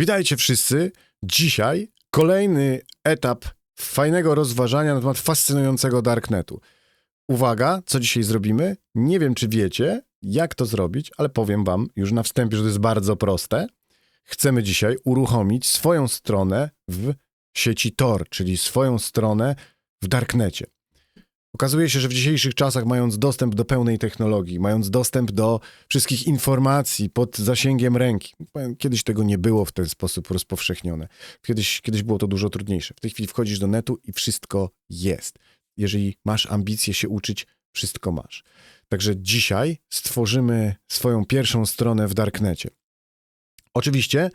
Witajcie wszyscy. Dzisiaj kolejny etap fajnego rozważania na temat fascynującego Darknetu. Uwaga, co dzisiaj zrobimy? Nie wiem, czy wiecie, jak to zrobić, ale powiem wam już na wstępie, że to jest bardzo proste. Chcemy dzisiaj uruchomić swoją stronę w sieci Tor, czyli swoją stronę w Darknecie. Okazuje się, że w dzisiejszych czasach, mając dostęp do pełnej technologii, mając dostęp do wszystkich informacji pod zasięgiem ręki, kiedyś tego nie było w ten sposób rozpowszechnione. Kiedyś, kiedyś było to dużo trudniejsze. W tej chwili wchodzisz do netu i wszystko jest. Jeżeli masz ambicje się uczyć, wszystko masz. Także dzisiaj stworzymy swoją pierwszą stronę w Darknecie. Oczywiście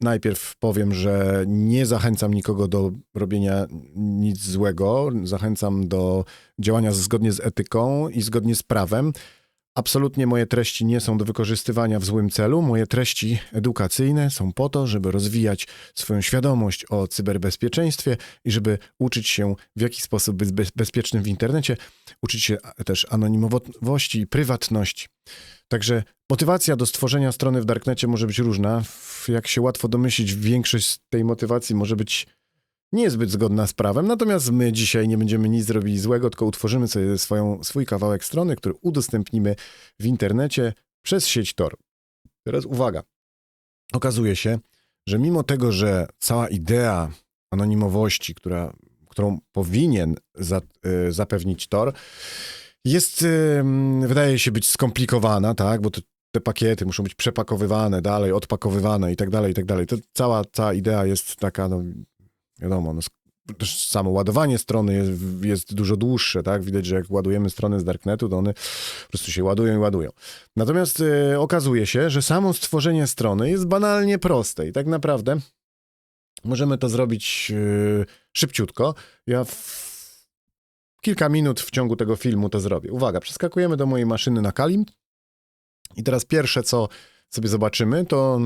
najpierw powiem, że nie zachęcam nikogo do robienia nic złego. Zachęcam do działania zgodnie z etyką i zgodnie z prawem. Absolutnie moje treści nie są do wykorzystywania w złym celu. Moje treści edukacyjne są po to, żeby rozwijać swoją świadomość o cyberbezpieczeństwie i żeby uczyć się, w jaki sposób być bez- bezpiecznym w internecie, uczyć się też anonimowości i prywatności. Także motywacja do stworzenia strony w Darknecie może być różna. Jak się łatwo domyślić, większość tej motywacji może być niezbyt zgodna z prawem, natomiast my dzisiaj nie będziemy nic robili złego, tylko utworzymy sobie swoją, swój kawałek strony, który udostępnimy w internecie przez sieć Tor. Teraz uwaga. Okazuje się, że mimo tego, że cała idea anonimowości, która, którą powinien za, y, zapewnić Tor, jest, y, wydaje się być skomplikowana, tak, bo to, te pakiety muszą być przepakowywane dalej, odpakowywane i tak dalej, i tak dalej. To cała, cała idea jest taka, no wiadomo, no, też samo ładowanie strony jest, jest dużo dłuższe, tak? Widać, że jak ładujemy strony z Darknetu, to one po prostu się ładują i ładują. Natomiast y, okazuje się, że samo stworzenie strony jest banalnie proste i tak naprawdę możemy to zrobić y, szybciutko. Ja w kilka minut w ciągu tego filmu to zrobię. Uwaga, przeskakujemy do mojej maszyny na Kalim i teraz pierwsze, co sobie zobaczymy, to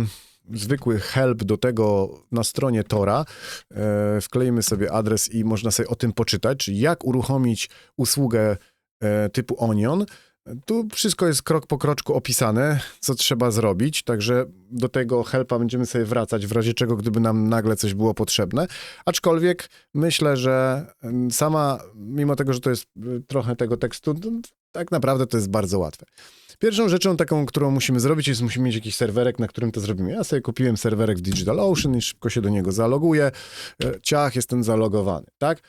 zwykły help do tego na stronie Tora. E, wkleimy sobie adres i można sobie o tym poczytać, czyli jak uruchomić usługę e, typu Onion. Tu wszystko jest krok po kroczku opisane, co trzeba zrobić, także do tego helpa będziemy sobie wracać w razie czego, gdyby nam nagle coś było potrzebne. Aczkolwiek myślę, że sama, mimo tego, że to jest y, trochę tego tekstu, tak naprawdę to jest bardzo łatwe. Pierwszą rzeczą taką, którą musimy zrobić, jest musimy mieć jakiś serwerek, na którym to zrobimy. Ja sobie kupiłem serwerek w DigitalOcean i szybko się do niego zaloguję. E, Ciach, jestem zalogowany, tak?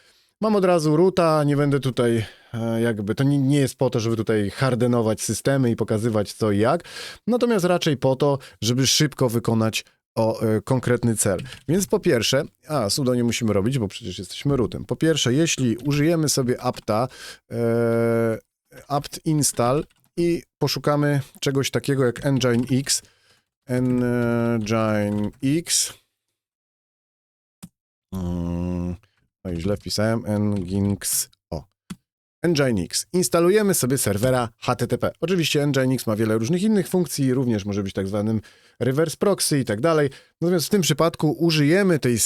Mam od razu ruta, nie będę tutaj e, jakby, to nie, nie jest po to, żeby tutaj hardenować systemy i pokazywać co i jak, natomiast raczej po to, żeby szybko wykonać o e, konkretny cel. Więc po pierwsze, a sudo nie musimy robić, bo przecież jesteśmy rootem. Po pierwsze, jeśli użyjemy sobie apta, e, apt install i poszukamy czegoś takiego jak Engine X, Engine X, Mm, no źle wpisałem, Nginx, o, Nginx. Instalujemy sobie serwera HTTP. Oczywiście Nginx ma wiele różnych innych funkcji, również może być tak zwanym reverse proxy i tak dalej. Natomiast w tym przypadku użyjemy tej,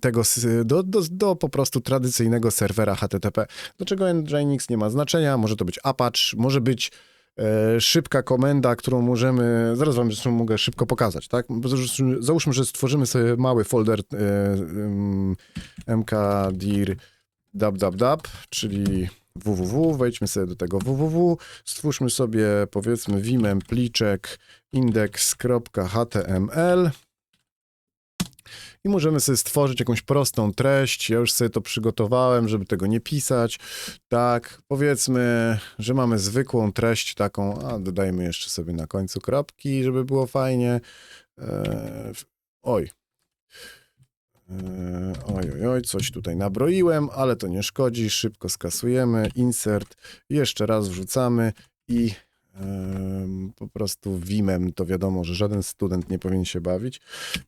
tego do, do, do po prostu tradycyjnego serwera HTTP. Dlaczego Nginx nie ma znaczenia? Może to być Apache, może być szybka komenda, którą możemy, zaraz wam zresztą mogę szybko pokazać, tak? Załóżmy, że stworzymy sobie mały folder e, mkdir dab czyli www, wejdźmy sobie do tego www, stwórzmy sobie powiedzmy vimem pliczek index.html i możemy sobie stworzyć jakąś prostą treść. Ja już sobie to przygotowałem, żeby tego nie pisać. Tak, powiedzmy, że mamy zwykłą treść taką, a dodajmy jeszcze sobie na końcu kropki, żeby było fajnie. Eee, oj. Eee, Oj, oj, oj, coś tutaj nabroiłem, ale to nie szkodzi. Szybko skasujemy, insert, jeszcze raz wrzucamy i po prostu Vimem to wiadomo, że żaden student nie powinien się bawić,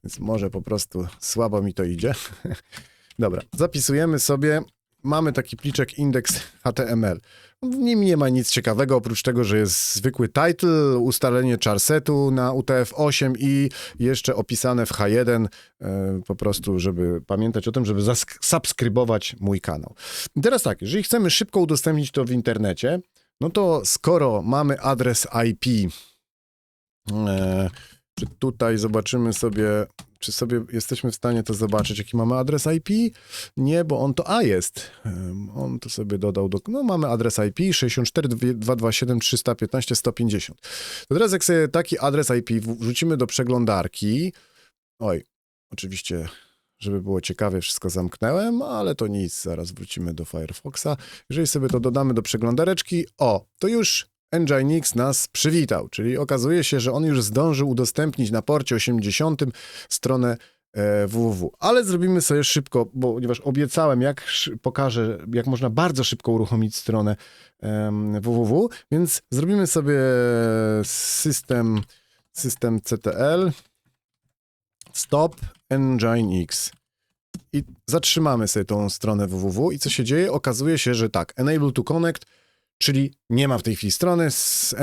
więc może po prostu słabo mi to idzie. Dobra, zapisujemy sobie. Mamy taki pliczek index.html. W nim nie ma nic ciekawego, oprócz tego, że jest zwykły title, ustalenie charsetu na UTF-8 i jeszcze opisane w H1, e, po prostu, żeby pamiętać o tym, żeby subskrybować mój kanał. I teraz tak, jeżeli chcemy szybko udostępnić to w internecie, no to skoro mamy adres IP e, Czy tutaj zobaczymy sobie, czy sobie jesteśmy w stanie to zobaczyć, jaki mamy adres IP? Nie, bo on to A jest. On to sobie dodał do. No, mamy adres IP 64 227 315 150. To teraz, jak sobie taki adres IP wrzucimy do przeglądarki. Oj, oczywiście, żeby było ciekawie, wszystko zamknąłem, ale to nic, zaraz wrócimy do Firefoxa. Jeżeli sobie to dodamy do przeglądareczki, o, to już Nginx nas przywitał, czyli okazuje się, że on już zdążył udostępnić na porcie 80 stronę e, www. Ale zrobimy sobie szybko, bo ponieważ obiecałem, jak pokażę, jak można bardzo szybko uruchomić stronę www, więc zrobimy sobie system, system CTL stop Nginx i zatrzymamy sobie tą stronę www i co się dzieje? Okazuje się, że tak, enable to connect, czyli nie ma w tej chwili strony,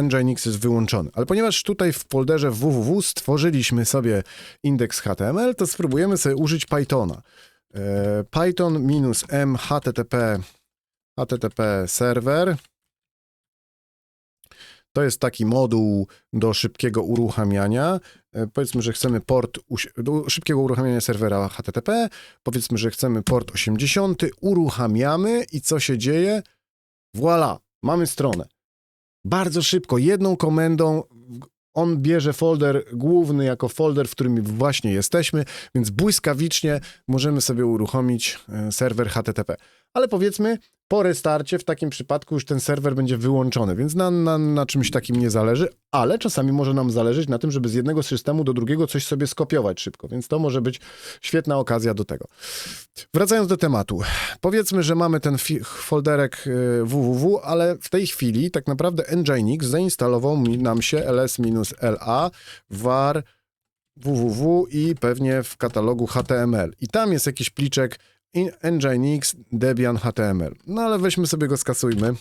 Nginx jest wyłączony. Ale ponieważ tutaj w folderze www stworzyliśmy sobie indeks HTML, to spróbujemy sobie użyć Pythona. E, Python minus m http http server to jest taki moduł do szybkiego uruchamiania. E, Powiedzmy, że chcemy port do szybkiego uruchamiania serwera HTTP. Powiedzmy, że chcemy port 80. Uruchamiamy i co się dzieje? Voila, mamy stronę. Bardzo szybko, jedną komendą on bierze folder główny jako folder, w którym właśnie jesteśmy, więc błyskawicznie możemy sobie uruchomić e, serwer HTTP. Ale powiedzmy, po restarcie w takim przypadku już ten serwer będzie wyłączony, więc na, na, na czymś takim nie zależy, ale czasami może nam zależeć na tym, żeby z jednego systemu do drugiego coś sobie skopiować szybko, więc to może być świetna okazja do tego. Wracając do tematu, powiedzmy, że mamy ten folderek y, www, ale w tej chwili tak naprawdę Nginx zainstalował nam się ls-la var www i pewnie w katalogu HTML. I tam jest jakiś pliczek Nginx Debian HTML. No ale weźmy sobie go, skasujmy,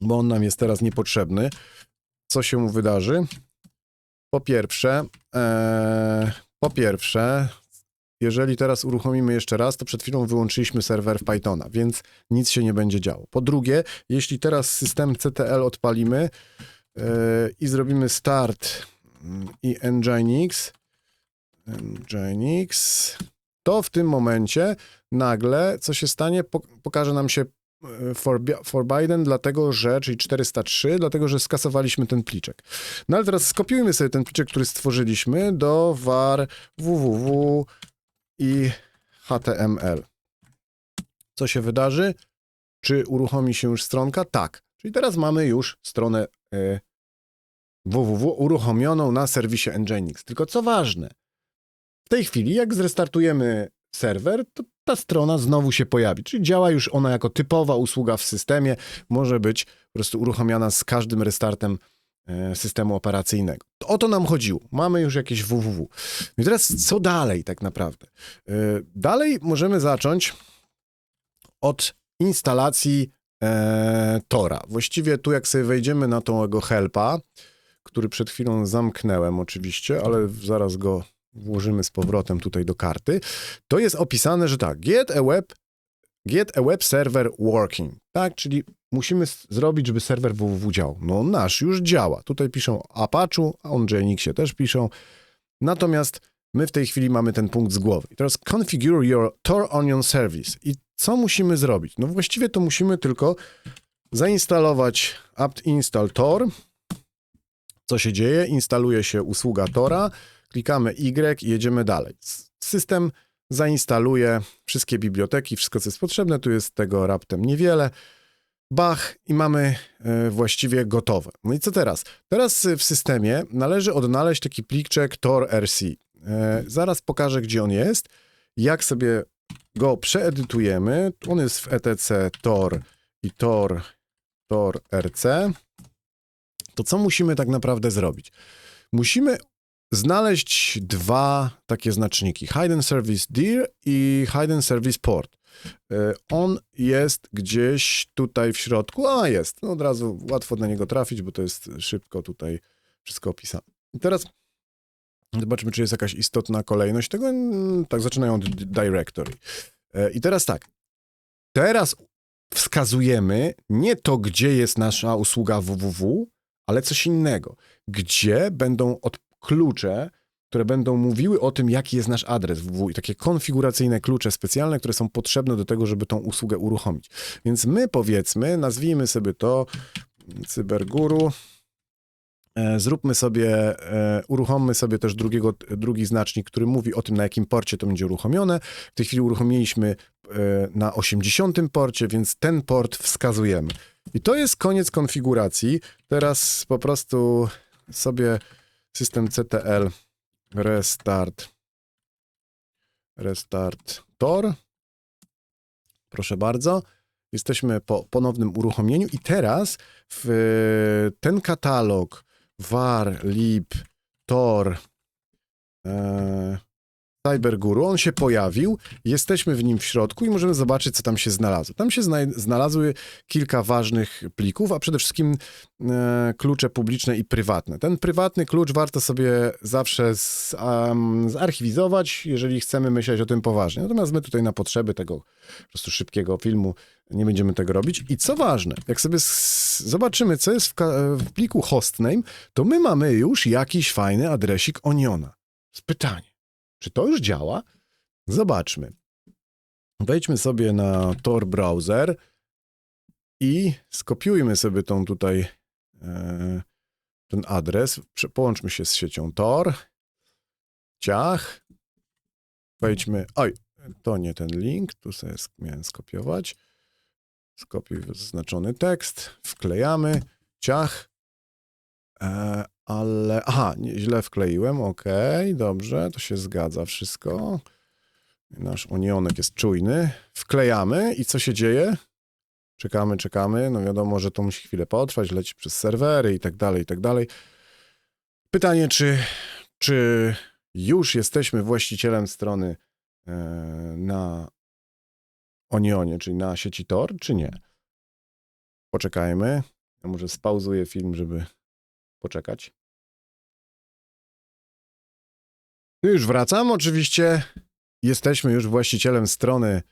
bo on nam jest teraz niepotrzebny. Co się wydarzy? Po pierwsze, e, po pierwsze, jeżeli teraz uruchomimy jeszcze raz, to przed chwilą wyłączyliśmy serwer w Pythona, więc nic się nie będzie działo. Po drugie, jeśli teraz system CTL odpalimy e, i zrobimy start mm, i Nginx, Nginx, to w tym momencie nagle, co się stanie, po, pokaże nam się e, forbi- forbidden, dlatego że, czyli 403, dlatego że skasowaliśmy ten pliczek. No ale teraz skopiujmy sobie ten pliczek, który stworzyliśmy do var www i HTML. Co się wydarzy? Czy uruchomi się już stronka? Tak. Czyli teraz mamy już stronę e, www uruchomioną na serwisie Nginx. Tylko co ważne, w tej chwili, jak zrestartujemy serwer, to ta strona znowu się pojawi. Czyli działa już ona jako typowa usługa w systemie, może być po prostu uruchamiana z każdym restartem e, systemu operacyjnego. O to nam chodziło. Mamy już jakieś www. I teraz co dalej tak naprawdę? E, Dalej możemy zacząć od instalacji e, Tora. Właściwie tu jak sobie wejdziemy na tą helpa, który przed chwilą zamknąłem oczywiście, ale zaraz go włożymy z powrotem tutaj do karty, to jest opisane, że tak, get a web, get a web server working, tak, czyli musimy zrobić, żeby serwer www działał. No nasz już działa. Tutaj piszą Apache, a on Nginxie też piszą. Natomiast my w tej chwili mamy ten punkt z głowy. I teraz configure your Tor Onion Service. I co musimy zrobić? No właściwie to musimy tylko zainstalować apt install Tor. Co się dzieje? Instaluje się usługa Tora, klikamy Y i jedziemy dalej. System zainstaluje wszystkie biblioteki, wszystko co jest potrzebne. Tu jest tego raptem niewiele. Bach i mamy e, właściwie gotowe. No i co teraz? Teraz e, w systemie należy odnaleźć taki pliczek tor.rc. E, zaraz pokażę, gdzie on jest. Jak sobie go przeedytujemy, on jest w etc tor i tor, tor.rc, to co musimy tak naprawdę zrobić? Musimy znaleźć dwa takie znaczniki, Hidden Service Dir i Hidden Service Port. E, On jest gdzieś tutaj w środku, a jest, no od razu łatwo na niego trafić, bo to jest szybko tutaj wszystko opisane. I teraz zobaczmy, czy jest jakaś istotna kolejność tego. Mm, Tak, zaczynają od directory. E, I teraz tak, teraz wskazujemy nie to, gdzie jest nasza usługa www, ale coś innego. Gdzie będą od, klucze, które będą mówiły o tym, jaki jest nasz adres www i takie konfiguracyjne klucze specjalne, które są potrzebne do tego, żeby tą usługę uruchomić. Więc my powiedzmy, nazwijmy sobie to Cyberguru. E, Zróbmy sobie, e, uruchommy sobie też drugiego, drugi znacznik, który mówi o tym, na jakim porcie to będzie uruchomione. W tej chwili uruchomiliśmy e, na 80 porcie, więc ten port wskazujemy. I to jest koniec konfiguracji. Teraz po prostu sobie system CTL restart restart tor. Proszę bardzo. Jesteśmy po ponownym uruchomieniu i teraz w ten katalog var, lib, tor, e, CyberGuru, on się pojawił, jesteśmy w nim w środku i możemy zobaczyć, co tam się znalazło. Tam się zna znalazły kilka ważnych plików, a przede wszystkim e, klucze publiczne i prywatne. Ten prywatny klucz warto sobie zawsze z, um, zarchiwizować, jeżeli chcemy myśleć o tym poważnie. Natomiast my tutaj na potrzeby tego po prostu szybkiego filmu nie będziemy tego robić. I co ważne, jak sobie zobaczymy, co jest w, w pliku hostname, to my mamy już jakiś fajny adresik Oniona. Z pytanie. Czy to już działa? Zobaczmy. Wejdźmy sobie na Tor browser i skopiujmy sobie tą tutaj e, ten adres. Połączmy się z siecią Tor. Ciach. Wejdźmy. Oj, to nie ten link. Tu sobie miałem skopiować. Skopiuj zaznaczony tekst. Wklejamy. Ciach. E, ale... Aha, nie, źle wkleiłem, ok, dobrze, to się zgadza wszystko. Nasz onionek jest czujny. Wklejamy i co się dzieje? Czekamy, czekamy, no wiadomo, że to musi chwilę potrwać, leci przez serwery i tak dalej, i tak dalej. Pytanie, czy, czy już jesteśmy właścicielem strony e, na Onionie, czyli na sieci Tor, czy nie? Poczekajmy. Ja może spauzuję film, żeby poczekać. Już wracam. Oczywiście jesteśmy już właścicielem strony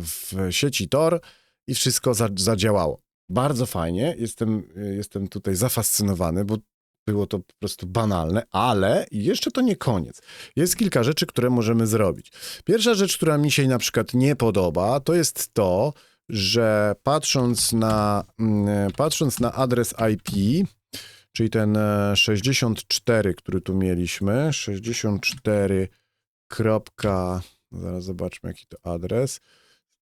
w sieci Tor i wszystko zadziałało. Bardzo fajnie. Jestem, jestem tutaj zafascynowany, bo było to po prostu banalne, ale jeszcze to nie koniec. Jest kilka rzeczy, które możemy zrobić. Pierwsza rzecz, która mi się na przykład nie podoba, to jest to, że patrząc na, mm, patrząc na adres IP, czyli ten 64, e, który tu mieliśmy, 64. Zaraz zobaczmy, jaki to adres.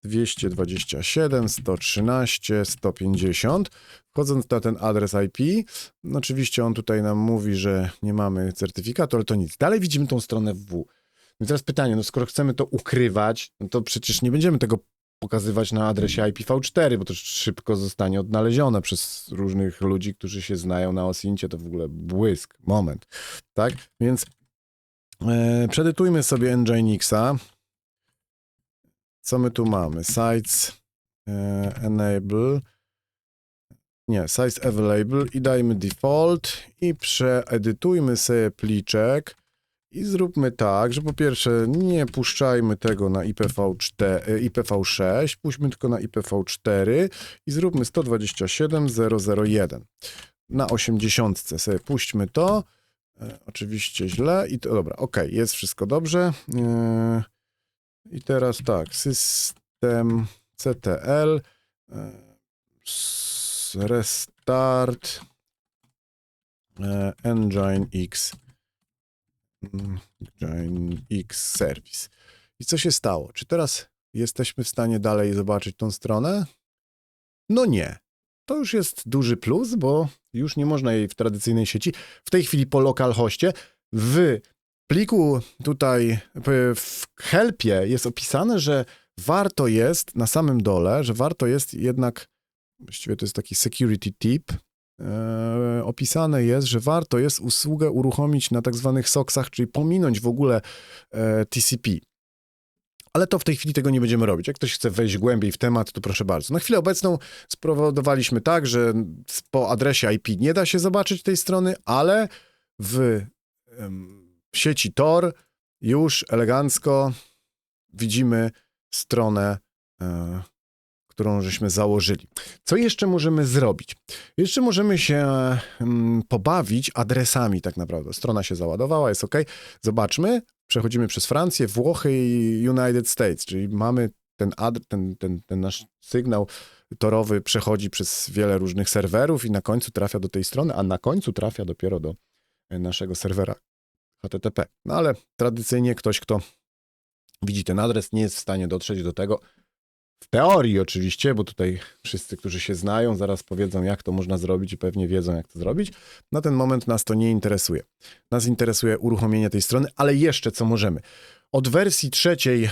227, 113, 150. Wchodząc na ten adres IP, no oczywiście on tutaj nam mówi, że nie mamy certyfikatu, ale to nic. Dalej widzimy tą stronę www. Więc teraz pytanie, no skoro chcemy to ukrywać, no to przecież nie będziemy tego pokazywać na adresie IPv4, bo to szybko zostanie odnalezione przez różnych ludzi, którzy się znają na Osincie, to w ogóle błysk, moment, tak? Więc e, przedytujmy sobie Nginxa. Co my tu mamy? Sites e, enable, nie, size available i dajmy default i przeedytujmy sobie pliczek i zróbmy tak, że po pierwsze nie puszczajmy tego na IPv4, IPv6, puśćmy tylko na IPv4 i zróbmy 127.001. Na 80 sobie puśćmy to. E, oczywiście źle i to dobra, ok, jest wszystko dobrze. E, I teraz tak, system CTL e, restart e, engine x X Service. I co się stało? Czy teraz jesteśmy w stanie dalej zobaczyć tą stronę? No nie. To już jest duży plus, bo już nie można jej w tradycyjnej sieci. W tej chwili po localhoście w pliku tutaj w helpie jest opisane, że warto jest na samym dole, że warto jest jednak, właściwie to jest taki security tip, opisane jest, że warto jest usługę uruchomić na tak zwanych soksach, czyli pominąć w ogóle e, TCP. Ale to w tej chwili tego nie będziemy robić. Jak ktoś chce wejść głębiej w temat, to proszę bardzo. Na chwilę obecną spowodowaliśmy tak, że po adresie IP nie da się zobaczyć tej strony, ale w, w sieci Tor już elegancko widzimy stronę, e, którą żeśmy założyli. Co jeszcze możemy zrobić? Jeszcze możemy się mm, pobawić adresami tak naprawdę. Strona się załadowała, jest ok. Zobaczmy, przechodzimy przez Francję, Włochy i United States, czyli mamy ten, ten, ten, ten nasz sygnał torowy przechodzi przez wiele różnych serwerów i na końcu trafia do tej strony, a na końcu trafia dopiero do e, naszego serwera HTTP. No ale tradycyjnie ktoś, kto widzi ten adres, nie jest w stanie dotrzeć do tego. W teorii oczywiście, bo tutaj wszyscy, którzy się znają, zaraz powiedzą, jak to można zrobić i pewnie wiedzą, jak to zrobić. Na ten moment nas to nie interesuje. Nas interesuje uruchomienie tej strony, ale jeszcze co możemy. Od wersji trzeciej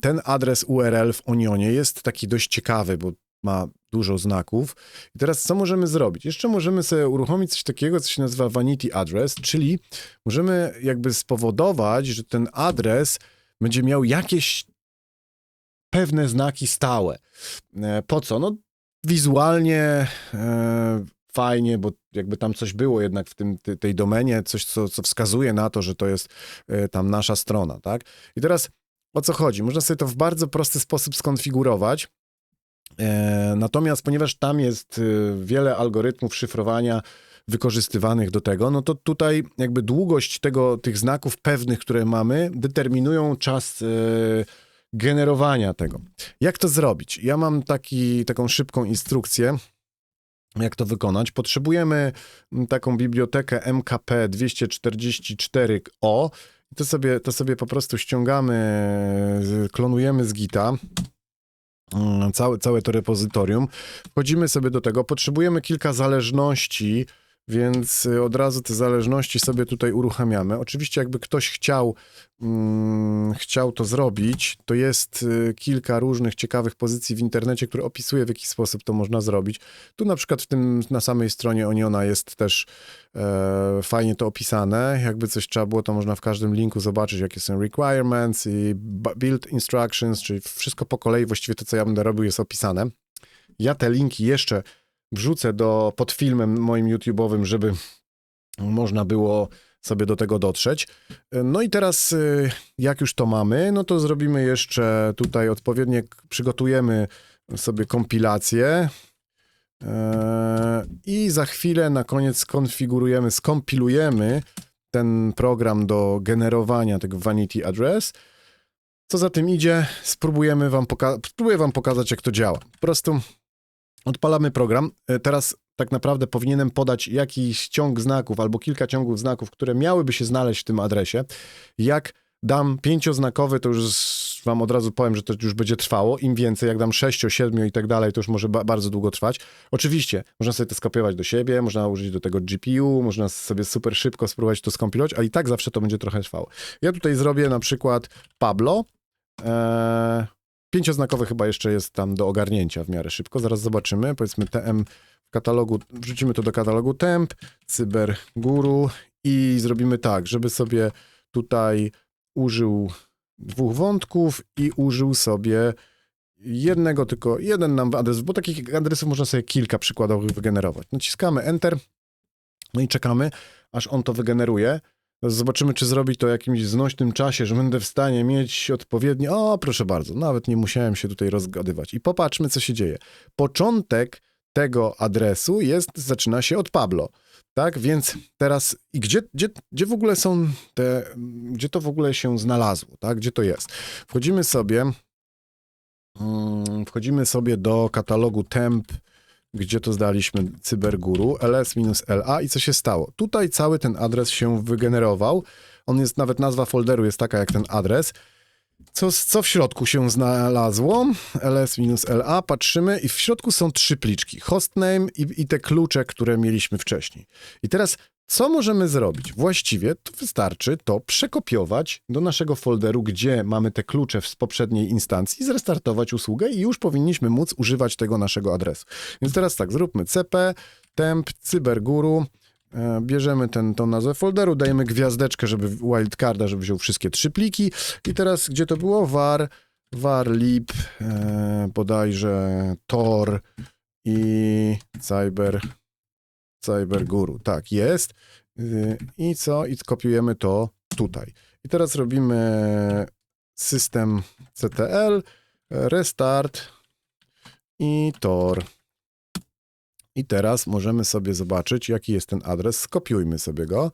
ten adres URL w Onionie jest taki dość ciekawy, bo ma dużo znaków. I teraz co możemy zrobić? Jeszcze możemy sobie uruchomić coś takiego, co się nazywa vanity address, czyli możemy jakby spowodować, że ten adres będzie miał jakieś pewne znaki stałe. E, Po co? No wizualnie e, fajnie, bo jakby tam coś było jednak w tym, ty- tej domenie, coś, co, co wskazuje na to, że to jest e, tam nasza strona, tak? I teraz o co chodzi? Można sobie to w bardzo prosty sposób skonfigurować. E, Natomiast ponieważ tam jest y, wiele algorytmów szyfrowania wykorzystywanych do tego, no to tutaj jakby długość tego, tych znaków pewnych, które mamy, determinują czas e, generowania tego. Jak to zrobić? Ja mam taki, taką szybką instrukcję, jak to wykonać. Potrzebujemy mm, taką bibliotekę MKP 244O. I To sobie, to sobie po prostu ściągamy, klonujemy z Gita mm, całe, całe to repozytorium. Wchodzimy sobie do tego. Potrzebujemy kilka zależności, więc y, od razu te zależności sobie tutaj uruchamiamy. Oczywiście, jakby ktoś chciał, mm, chciał to zrobić, to jest y, kilka różnych ciekawych pozycji w internecie, które opisuje, w jaki sposób to można zrobić. Tu na przykład w tym, na samej stronie Oniona jest też e, fajnie to opisane. Jakby coś trzeba było, to można w każdym linku zobaczyć, jakie są requirements i bu- build instructions, czyli wszystko po kolei, właściwie to, co ja będę robił, jest opisane. Ja te linki jeszcze wrzucę do, pod filmem moim YouTube'owym, żeby można było sobie do tego dotrzeć. No i teraz, y, jak już to mamy, no to zrobimy jeszcze tutaj odpowiednie, przygotujemy sobie kompilację e, i za chwilę na koniec skonfigurujemy, skompilujemy ten program do generowania tego vanity address. Co za tym idzie, spróbujemy wam spróbuję wam pokazać, jak to działa. Po prostu odpalamy program. E, Teraz tak naprawdę powinienem podać jakiś ciąg znaków albo kilka ciągów znaków, które miałyby się znaleźć w tym adresie. Jak dam pięcioznakowy, to już wam od razu powiem, że to już będzie trwało. Im więcej, jak dam sześcio, siedmiu i tak dalej, to już może ba- bardzo długo trwać. Oczywiście, można sobie to skopiować do siebie, można użyć do tego GPU, można sobie super szybko spróbować to skompilować, a i tak zawsze to będzie trochę trwało. Ja tutaj zrobię na przykład Pablo. Eee, pięcioznakowy chyba jeszcze jest tam do ogarnięcia w miarę szybko. Zaraz zobaczymy. Powiedzmy TM w katalogu, wrzucimy to do katalogu temp, cyberguru i zrobimy tak, żeby sobie tutaj użył dwóch wątków i użył sobie jednego tylko, jeden nam adres, bo takich adresów można sobie kilka przykładowych wygenerować. Naciskamy Enter, no i czekamy, aż on to wygeneruje. Zobaczymy, czy zrobi to jakimś znośnym czasie, że będę w stanie mieć odpowiednie. O, proszę bardzo, nawet nie musiałem się tutaj rozgadywać. I popatrzmy, co się dzieje. Początek tego adresu jest, zaczyna się od Pablo. Tak, więc teraz, i gdzie, gdzie, gdzie w ogóle są te, gdzie to w ogóle się znalazło, tak, gdzie to jest? Wchodzimy sobie, mm, wchodzimy sobie do katalogu temp, gdzie to zdaliśmy cyberguru, ls-la i co się stało? Tutaj cały ten adres się wygenerował, on jest, nawet nazwa folderu jest taka jak ten adres, co, co w środku się znalazło? ls-la, patrzymy i w środku są trzy pliczki. Hostname i, i te klucze, które mieliśmy wcześniej. I teraz co możemy zrobić? Właściwie to wystarczy to przekopiować do naszego folderu, gdzie mamy te klucze z poprzedniej instancji, zrestartować usługę i już powinniśmy móc używać tego naszego adresu. Więc teraz tak, zróbmy cp, temp, cyberguru, E, Bierzemy ten, nazwę folderu, dajemy gwiazdeczkę, żeby wildcarda, żeby wziął wszystkie trzy pliki. I teraz, gdzie to było? var, var lib, e, bodajże tor i cyber, cyberguru. Tak, jest. Y, I co? I kopiujemy to tutaj. I teraz robimy system CTL, restart i Tor. I teraz możemy sobie zobaczyć, jaki jest ten adres. Skopiujmy sobie go.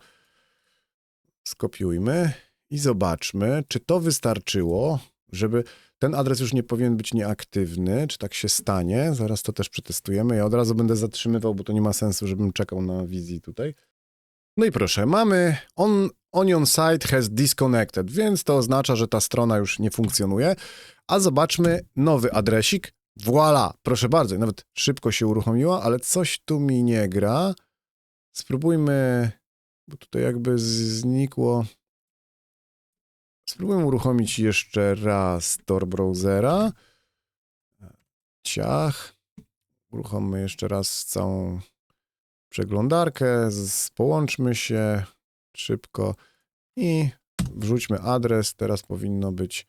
Skopiujmy i zobaczmy, czy to wystarczyło, żeby ten adres już nie powinien być nieaktywny, czy tak się stanie. Zaraz to też przetestujemy. Ja od razu będę zatrzymywał, bo to nie ma sensu, żebym czekał na wizji tutaj. No i proszę, mamy on, Onion site has disconnected, więc to oznacza, że ta strona już nie funkcjonuje. A zobaczmy nowy adresik. Voila, proszę bardzo, nawet szybko się uruchomiła, ale coś tu mi nie gra. Spróbujmy, bo tutaj jakby znikło. Spróbujmy uruchomić jeszcze raz Tor browsera. Ciach. Uruchommy jeszcze raz całą przeglądarkę. Połączmy się szybko i wrzućmy adres. Teraz powinno być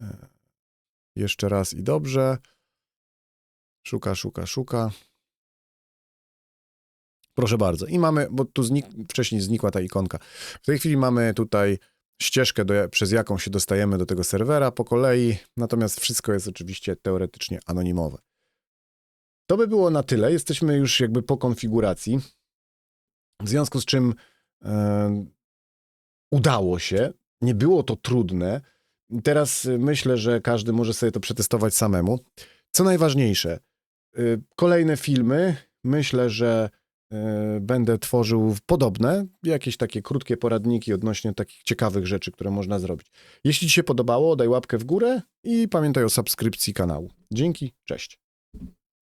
e, jeszcze raz i dobrze. Szuka, szuka, szuka. Proszę bardzo. I mamy, bo tu znik, wcześniej znikła ta ikonka. W tej chwili mamy tutaj ścieżkę, do, przez jaką się dostajemy do tego serwera po kolei, natomiast wszystko jest oczywiście teoretycznie anonimowe. To by było na tyle. Jesteśmy już jakby po konfiguracji, w związku z czym udało się. Nie było to trudne. Teraz y, myślę, że każdy może sobie to przetestować samemu. Co najważniejsze, y, kolejne filmy myślę, że będę tworzył podobne, jakieś takie krótkie poradniki odnośnie takich ciekawych rzeczy, które można zrobić. Jeśli Ci się podobało, daj łapkę w górę i pamiętaj o subskrypcji kanału. Dzięki, cześć.